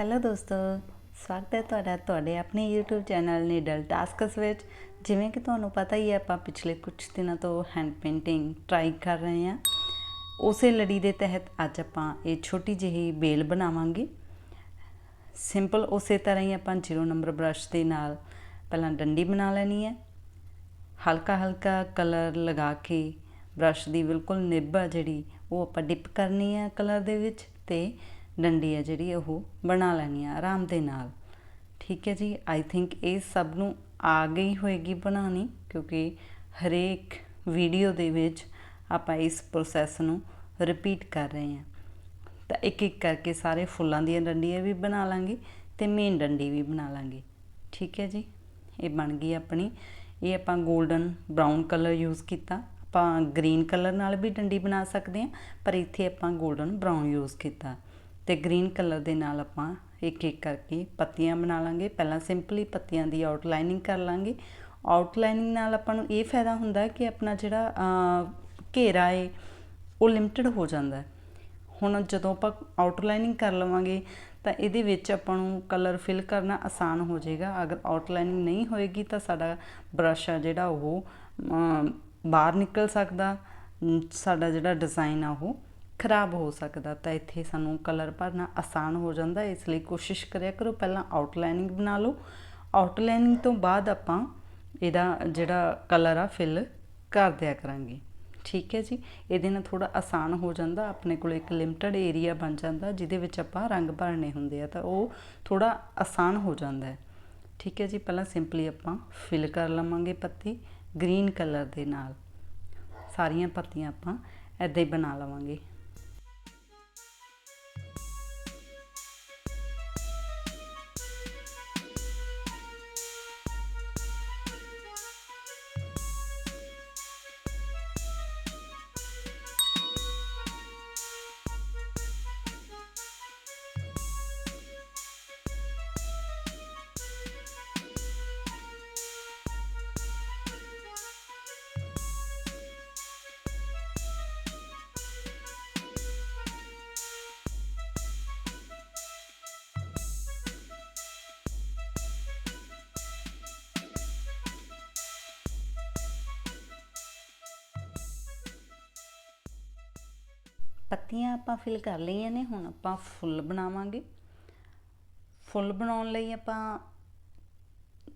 Hello ਦੋਸਤੋ, ਸਵਾਗਤ ਹੈ ਤੁਹਾਡਾ ਤੁਹਾਡੇ ਆਪਣੇ YouTube ਚੈਨਲ ਨੀਡਲ ਟਾਸਕਸ ਵਿੱਚ। ਜਿਵੇਂ ਕਿ ਤੁਹਾਨੂੰ ਪਤਾ ਹੀ ਹੈ, ਆਪਾਂ ਪਿਛਲੇ ਕੁਝ ਦਿਨਾਂ ਤੋਂ ਹੈਂਡ ਪੇਂਟਿੰਗ ਟਰਾਈ ਕਰ ਰਹੇ ਹਾਂ। ਉਸੇ ਲੜੀ ਦੇ ਤਹਿਤ ਅੱਜ ਆਪਾਂ ਇਹ ਛੋਟੀ ਜਿਹੀ ਬੇਲ ਬਣਾਵਾਂਗੇ। ਸਿੰਪਲ ਉਸੇ ਤਰ੍ਹਾਂ ਹੀ ਆਪਾਂ 0 ਨੰਬਰ ਬ੍ਰਸ਼ ਦੇ ਨਾਲ ਪਹਿਲਾਂ ਡੰਡੀ ਬਣਾ ਲੈਣੀ ਹੈ। ਹਲਕਾ ਹਲਕਾ ਕਲਰ ਲਗਾ ਕੇ ਬ੍ਰਸ਼ ਦੀ ਬਿਲਕੁਲ ਨਿੱਬ ਆ ਜਿਹੜੀ, ਉਹ ਆਪਾਂ ਡਿਪ ਕਰਨੀ ਹੈ ਕਲਰ ਦੇ ਵਿੱਚ ਤੇ ਡੰਡੀ ਹੈ ਜਿਹੜੀ, ਉਹ ਬਣਾ ਲੈਣੀ ਹੈ ਆਰਾਮ ਦੇ ਨਾਲ। ਠੀਕ ਹੈ ਜੀ ਆਈ ਥਿੰਕ ਇਹ ਸਭ ਨੂੰ ਆ ਗਈ ਹੋਏਗੀ ਬਣਾਉਣੀ, ਕਿਉਂਕਿ ਹਰੇਕ ਵੀਡੀਓ ਦੇ ਵਿੱਚ ਆਪਾਂ ਇਸ ਪ੍ਰੋਸੈਸ ਨੂੰ ਰਿਪੀਟ ਕਰ ਰਹੇ ਹਾਂ। ਤਾਂ ਇੱਕ ਇੱਕ ਕਰਕੇ ਸਾਰੇ ਫੁੱਲਾਂ ਦੀਆਂ ਡੰਡੀਆਂ ਵੀ ਬਣਾ ਲਾਂਗੇ ਤੇ ਮੇਨ ਡੰਡੀ ਵੀ ਬਣਾ ਲਾਂਗੇ। ਠੀਕ ਹੈ ਜੀ, ਇਹ ਬਣ ਗਈ ਆਪਣੀ। ਇਹ ਆਪਾਂ 골ਡਨ ਬ੍ਰਾਊਨ ਕਲਰ ਯੂਜ਼ ਕੀਤਾ। ਆਪਾਂ ਗ੍ਰੀਨ ਕਲਰ ਨਾਲ ਵੀ ਡੰਡੀ ਬਣਾ ਸਕਦੇ ਹਾਂ, ਪਰ ਇੱਥੇ ਆਪਾਂ 골ਡਨ ਬ੍ਰਾਊਨ ਯੂਜ਼ ਕੀਤਾ। ਤੇ ਗ੍ਰੀਨ ਕਲਰ ਦੇ ਨਾਲ ਆਪਾਂ ਇੱਕ ਇੱਕ ਕਰਕੇ ਪੱਤੀਆਂ ਬਣਾ ਲਾਂਗੇ। ਪਹਿਲਾਂ ਸਿੰਪਲੀ ਪੱਤੀਆਂ ਦੀ ਆਊਟਲਾਈਨਿੰਗ ਕਰ ਲਾਂਗੇ। ਆਊਟਲਾਈਨਿੰਗ ਨਾਲ ਆਪਾਂ ਨੂੰ ਇਹ ਫਾਇਦਾ ਹੁੰਦਾ ਕਿ ਆਪਣਾ ਜਿਹੜਾ ਘੇਰਾ ਹੈ ਉਹ ਲਿਮਟਿਡ ਹੋ ਜਾਂਦਾ ਹੁਣ ਜਦੋਂ ਆਪਾਂ ਆਊਟਲਾਈਨਿੰਗ ਕਰ ਲਵਾਂਗੇ, ਤਾਂ ਇਹਦੇ ਵਿੱਚ ਆਪਾਂ ਨੂੰ ਕਲਰ ਫਿਲ ਕਰਨਾ ਆਸਾਨ ਹੋ ਜਾਏਗਾ। ਅਗਰ ਆਊਟਲਾਈਨਿੰਗ ਨਹੀਂ ਹੋਏਗੀ, ਤਾਂ ਸਾਡਾ ਬ੍ਰਸ਼ ਆ ਜਿਹੜਾ ਉਹ ਬਾਹਰ ਨਿਕਲ ਸਕਦਾ। ਸਾਡਾ ਜਿਹੜਾ ਡਿਜ਼ਾਈਨ ਆ ਉਹ ਖਰਾਬ ਹੋ ਸਕਦਾ ਤਾਂ ਇੱਥੇ ਸਾਨੂੰ ਕਲਰ ਭਰਨਾ ਆਸਾਨ ਹੋ ਜਾਂਦਾ, ਇਸ ਲਈ ਕੋਸ਼ਿਸ਼ ਕਰਿਆ ਕਰੋ ਪਹਿਲਾਂ ਆਊਟਲਾਈਨਿੰਗ ਬਣਾ ਲਓ। ਆਊਟਲਾਈਨਿੰਗ ਤੋਂ ਬਾਅਦ ਆਪਾਂ ਇਹਦਾ ਜਿਹੜਾ ਕਲਰ ਆ ਫਿਲ ਕਰ ਦਿਆ ਕਰਾਂਗੇ। ਠੀਕ ਹੈ ਜੀ? ਇਹਦੇ ਨਾਲ ਥੋੜਾ ਆਸਾਨ ਹੋ ਜਾਂਦਾ, ਆਪਣੇ ਕੋਲ ਇੱਕ ਲਿਮਟਿਡ ਏਰੀਆ ਬਣ ਜਾਂਦਾ, ਜਿਹਦੇ ਵਿੱਚ ਆਪਾਂ ਰੰਗ ਭਰਨੇ ਹੁੰਦੇ ਆ, ਤਾਂ ਉਹ ਥੋੜਾ ਆਸਾਨ ਹੋ ਜਾਂਦਾ ਹੈ। ਠੀਕ ਹੈ ਜੀ? ਪਹਿਲਾਂ ਸਿੰਪਲੀ ਆਪਾਂ ਫਿਲ ਕਰ ਲਵਾਂਗੇ ਪੱਤੀ ਗ੍ਰੀਨ ਕਲਰ ਦੇ ਨਾਲ। ਸਾਰੀਆਂ ਪੱਤੀਆਂ ਆਪਾਂ ਐਦਾਂ ਹੀ ਬਣਾ ਲਵਾਂਗੇ। ਪੱਤੀਆਂ ਆਪਾਂ ਫਿਲ ਕਰ ਲਈਆਂ ਨੇ, ਹੁਣ ਆਪਾਂ ਫੁੱਲ ਬਣਾਵਾਂਗੇ। ਫੁੱਲ ਬਣਾਉਣ ਲਈ ਆਪਾਂ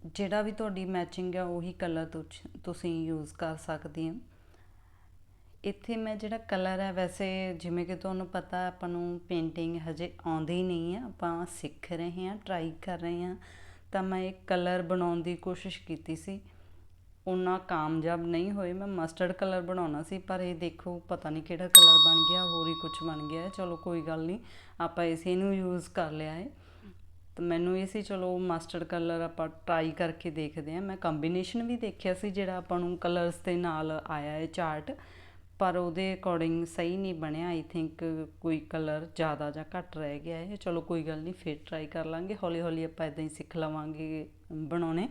ਜਿਹੜਾ ਵੀ ਤੁਹਾਡੀ ਮੈਚਿੰਗ ਆ, ਉਹੀ ਕਲਰ ਤੁਸੀਂ ਯੂਜ਼ ਕਰ ਸਕਦੇ ਹੋ। ਇੱਥੇ ਮੈਂ ਜਿਹੜਾ ਕਲਰ ਹੈ ਵੈਸੇ ਜਿਵੇਂ ਕਿ ਤੁਹਾਨੂੰ ਪਤਾ ਆਪਾਂ ਨੂੰ ਪੇਂਟਿੰਗ ਹਜੇ ਆਉਂਦੀ ਨਹੀਂ ਹੈ ਆਪਾਂ ਸਿੱਖ ਰਹੇ ਹਾਂ ਟਰਾਈ ਕਰ ਰਹੇ ਹਾਂ। ਤਾਂ ਮੈਂ ਇਹ ਕਲਰ ਬਣਾਉਣ ਦੀ ਕੋਸ਼ਿਸ਼ ਕੀਤੀ ਸੀ। ਉਨਾ ਕਾਮਯਾਬ ਨਹੀਂ ਹੋਏ। ਮੈਂ ਮਸਟਰਡ ਕਲਰ ਬਣਾਉਣਾ ਸੀ, ਪਰ ਇਹ ਦੇਖੋ, ਪਤਾ ਨਹੀਂ ਕਿਹੜਾ ਕਲਰ ਬਣ ਗਿਆ, ਹੋਰ ਹੀ ਕੁਝ ਬਣ ਗਿਆ। ਹੈ। ਚਲੋ, ਕੋਈ ਗੱਲ ਨਹੀਂ, ਆਪਾਂ ਇਸੇ ਨੂੰ ਯੂਜ਼ ਕਰ ਲਿਆ ਹੈ। ਤਾਂ ਮੈਨੂੰ ਇਹ ਸੀ, ਚਲੋ ਮਸਟਰਡ ਕਲਰ ਆਪਾਂ ਟਰਾਈ ਕਰਕੇ ਦੇਖਦੇ ਹਾਂ। ਮੈਂ ਕੰਬੀਨੇਸ਼ਨ ਵੀ ਦੇਖਿਆ ਸੀ, ਜਿਹੜਾ ਆਪਾਂ ਨੂੰ ਕਲਰਸ ਦੇ ਨਾਲ ਆਇਆ ਹੈ ਚਾਰਟ ਪਰ ਉਹਦੇ ਅਕੋਰਡਿੰਗ ਸਹੀ ਨਹੀਂ ਬਣਿਆ। ਆਈ ਥਿੰਕ ਕੋਈ ਕਲਰ ਜ਼ਿਆਦਾ ਜਾਂ ਘੱਟ ਰਹਿ ਗਿਆ ਹੈ। ਚਲੋ, ਕੋਈ ਗੱਲ ਨਹੀਂ, ਫਿਰ ਟਰਾਈ ਕਰ ਲਾਂਗੇ। ਹੌਲੀ ਹੌਲੀ ਆਪਾਂ ਇਦਾਂ ਹੀ ਸਿੱਖ ਲਵਾਂਗੇ ਬਣਾਉਣੇ।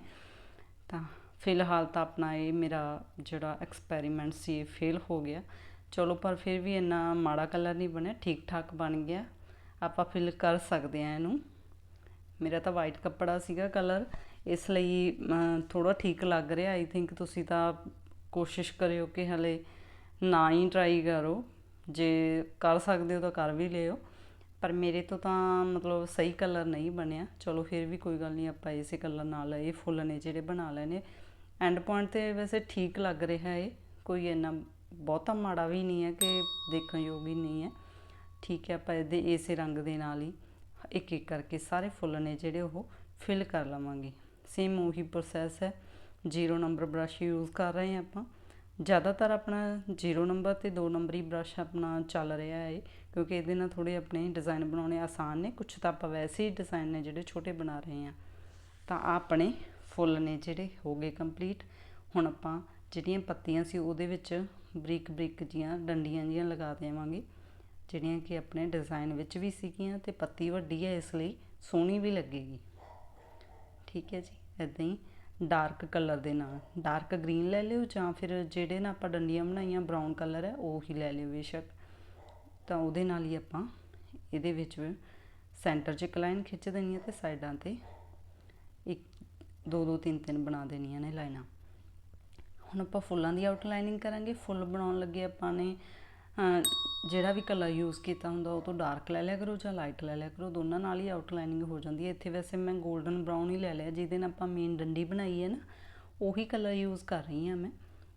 ਤਾਂ ਫਿਲਹਾਲ ਤਾਂ ਆਪਣਾ ਇਹ ਮੇਰਾ ਜਿਹੜਾ ਐਕਸਪੈਰੀਮੈਂਟ ਸੀ ਇਹ ਫੇਲ ਹੋ ਗਿਆ। ਚਲੋ, ਪਰ ਫਿਰ ਵੀ ਇੰਨਾ ਮਾੜਾ ਕਲਰ ਨਹੀਂ ਬਣਿਆ ਠੀਕ ਠਾਕ ਬਣ ਗਿਆ। ਆਪਾਂ ਫਿਲ ਕਰ ਸਕਦੇ ਆ ਇਹਨੂੰ। ਮੇਰਾ ਤਾਂ ਵਾਈਟ ਕੱਪੜਾ ਸੀਗਾ ਕਲਰ ਇਸ ਲਈ ਥੋੜਾ ਠੀਕ ਲੱਗ ਰਿਹਾ। ਆਈ ਥਿੰਕ ਤੁਸੀਂ ਤਾਂ ਕੋਸ਼ਿਸ਼ ਕਰਿਓ ਕਿ ਹਲੇ ਨਾ ਹੀ ਟਰਾਈ ਕਰੋ। ਜੇ ਕਰ ਸਕਦੇ ਹੋ ਤਾਂ ਕਰ ਵੀ ਲਿਓ। ਪਰ ਮੇਰੇ ਤੋਂ ਤਾਂ ਮਤਲਬ ਸਹੀ ਕਲਰ ਨਹੀਂ ਬਣਿਆ। ਚਲੋ, ਫਿਰ ਵੀ ਕੋਈ ਗੱਲ ਨਹੀਂ, ਆਪਾਂ ਇਸੇ ਕਲਰ ਨਾਲ ਇਹ ਫੁੱਲ ਨੇ ਜਿਹੜੇ ਬਣਾ ਲੈਣੇ ਐਂਡ ਪੁਆਇੰਟ ਤੇ ਵੈਸੇ ਠੀਕ ਲੱਗ ਰਿਹਾ ਹੈ ਕੋਈ ਇੰਨਾ ਬਹੁਤਾ ਮਾੜਾ ਵੀ ਨਹੀਂ ਹੈ ਕਿ ਦੇਖਣ ਯੋਗ ਹੀ ਨਹੀਂ ਹੈ। ਠੀਕ ਹੈ, ਆਪਾਂ ਇਹਦੇ ਇਸੇ ਰੰਗ ਦੇ ਨਾਲ ਹੀ ਇੱਕ ਇੱਕ ਕਰਕੇ ਸਾਰੇ ਫੁੱਲ ਨੇ ਜਿਹੜੇ ਉਹ ਫਿਲ ਕਰ ਲਵਾਂਗੇ। ਸੇਮ ਉਹੀ ਪ੍ਰੋਸੈਸ ਹੈ। ਜੀਰੋ ਨੰਬਰ ਬ੍ਰਸ਼ ਯੂਜ਼ ਕਰ ਰਹੇ ਹਾਂ ਆਪਾਂ। ਜ਼ਿਆਦਾਤਰ ਆਪਣਾ ਜੀਰੋ ਨੰਬਰ ਤੇ 2 ਨੰਬਰੀ ਬ੍ਰਸ਼ ਆਪਣਾ ਚੱਲ ਰਿਹਾ ਹੈ ਕਿਉਂਕਿ ਇਹਦੇ ਨਾਲ ਥੋੜੇ ਆਪਣੇ ਡਿਜ਼ਾਈਨ ਬਣਾਉਣੇ ਆਸਾਨ ਨੇ। ਕੁਝ ਤਾਂ ਆਪਾਂ ਵੈਸੇ ਹੀ ਡਿਜ਼ਾਈਨ ਨੇ ਜਿਹੜੇ ਛੋਟੇ ਬਣਾ ਰਹੇ ਹਾਂ। ਤਾਂ ਆਪਣੇ ਫੁੱਲ ਨੇ ਜਿਹੜੇ, ਹੋ ਗਏ ਕੰਪਲੀਟ ਹੁਣ ਆਪਾਂ ਜਿਹੜੀਆਂ ਪੱਤੀਆਂ ਸੀ ਉਹਦੇ ਵਿੱਚ ਬਰੀਕ ਬਰੀਕ ਜੀਆਂ, ਡੰਡੀਆਂ ਜੀਆਂ ਲਗਾ ਦੇਵਾਂਗੇ, ਜਿਹੜੀਆਂ ਕਿ ਆਪਣੇ ਡਿਜ਼ਾਈਨ ਵਿੱਚ ਵੀ ਸੀਗੀਆਂ ਤੇ ਪੱਤੀ ਵੱਡੀ ਹੈ ਇਸ ਲਈ ਸੋਹਣੀ ਵੀ ਲੱਗੇਗੀ। ਠੀਕ ਹੈ ਜੀ ਇਦਾਂ ਹੀ ਡਾਰਕ ਕਲਰ ਦੇ ਨਾਲ। ਡਾਰਕ ਗ੍ਰੀਨ ਲੈ ਲਿਓ ਜਾਂ ਫਿਰ ਜਿਹੜੇ ਨਾ ਆਪਾਂ ਡੰਡੀਆਂ ਬਣਾਈਆਂ ਬਰਾਊਨ ਕਲਰ ਹੈ, ਉਹ ਹੀ ਲੈ ਲਿਓ ਬੇਸ਼ੱਕ। ਤਾਂ ਉਹਦੇ ਨਾਲ ਹੀ ਆਪਾਂ ਇਹਦੇ ਵਿੱਚ ਸੈਂਟਰ 'ਚ ਇੱਕ ਲਾਈਨ ਖਿੱਚ ਦੇਣੀ ਹੈ ਤੇ ਸਾਈਡਾਂ ਤੇ ਦੋ ਦੋ, ਤਿੰਨ ਤਿੰਨ ਬਣਾ ਦੇਣੀਆਂ ਨੇ ਲਾਈਨਾਂ। ਹੁਣ ਆਪਾਂ ਫੁੱਲਾਂ ਦੀ ਆਊਟਲਾਈਨਿੰਗ ਕਰਾਂਗੇ। ਫੁੱਲ ਬਣਾਉਣ ਲੱਗੇ ਆਪਾਂ ਨੇ ਜਿਹੜਾ ਵੀ ਕਲਰ ਯੂਜ਼ ਕੀਤਾ ਹੁੰਦਾ, ਉਹ ਤੋਂ ਡਾਰਕ ਲੈ ਲਿਆ ਕਰੋ ਜਾਂ ਲਾਈਟ ਲੈ ਲਿਆ ਕਰੋ। ਦੋਨਾਂ ਨਾਲ ਹੀ ਆਊਟਲਾਈਨਿੰਗ ਹੋ ਜਾਂਦੀ ਹੈ। ਇੱਥੇ ਵੈਸੇ ਮੈਂ 골ਡਨ ਬਰਾਊਨ ਹੀ ਲੈ ਲਿਆ। ਜਿਹਦੇ ਨਾਲ ਆਪਾਂ ਮੇਨ ਡੰਡੀ ਬਣਾਈ ਹੈ ਨਾ, ਉਹੀ ਕਲਰ ਯੂਜ਼ ਕਰ ਰਹੀ ਹਾਂ ਮੈਂ।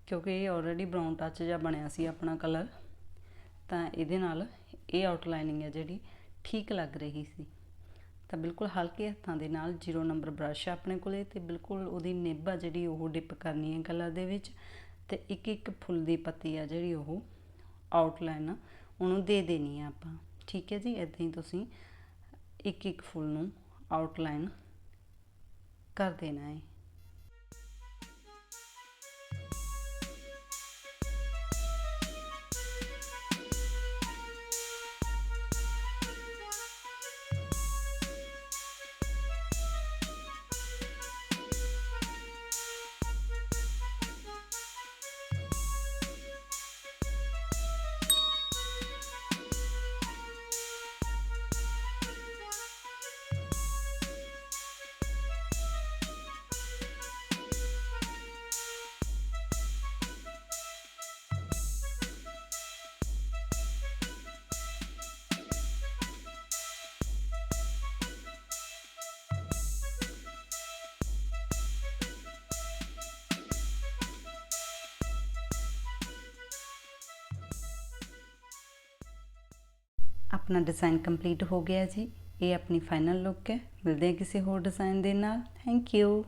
ਕਿਉਂਕਿ ਇਹ ਆਲਰੇਡੀ ਬਰਾਊਨ ਟੱਚ ਜਿਹਾ ਬਣਿਆ ਸੀ ਆਪਣਾ ਕਲਰ ਤਾਂ ਇਹਦੇ ਨਾਲ ਇਹ ਆਊਟਲਾਈਨਿੰਗ ਹੈ ਜਿਹੜੀ, ਠੀਕ ਲੱਗ ਰਹੀ ਸੀ। ਤਾਂ ਬਿਲਕੁਲ ਹਲਕੇ ਹੱਥਾਂ ਦੇ ਨਾਲ ਜ਼ੀਰੋ ਨੰਬਰ ਬ੍ਰਸ਼ ਆਪਣੇ ਕੋਲੇ ਤੇ ਬਿਲਕੁਲ ਉਹਦੀ ਨਿੱਬ ਆ ਜਿਹੜੀ ਉਹ ਡਿਪ ਕਰਨੀ ਹੈ ਕਲਰ ਦੇ ਵਿੱਚ ਤੇ ਇੱਕ ਇੱਕ ਫੁੱਲ ਦੀ ਪੱਤੀ ਆ ਜਿਹੜੀ ਉਹ ਆਊਟਲਾਈਨ ਉਹਨੂੰ ਦੇ ਦੇਣੀ ਆ ਆਪਾਂ। ਠੀਕ ਹੈ ਜੀ? ਇਦਾਂ ਹੀ ਤੁਸੀਂ ਇੱਕ ਇੱਕ ਫੁੱਲ ਨੂੰ ਆਊਟਲਾਈਨ ਕਰ ਦੇਣਾ ਹੈ। ਆਪਣਾ ਡਿਜ਼ਾਈਨ ਕੰਪਲੀਟ ਹੋ ਗਿਆ ਜੀ। ਇਹ ਆਪਣੀ ਫਾਈਨਲ ਲੁੱਕ ਹੈ। ਮਿਲਦੇ ਹਾਂ ਕਿਸੇ ਹੋਰ ਡਿਜ਼ਾਈਨ ਦੇ ਨਾਲ। Thank you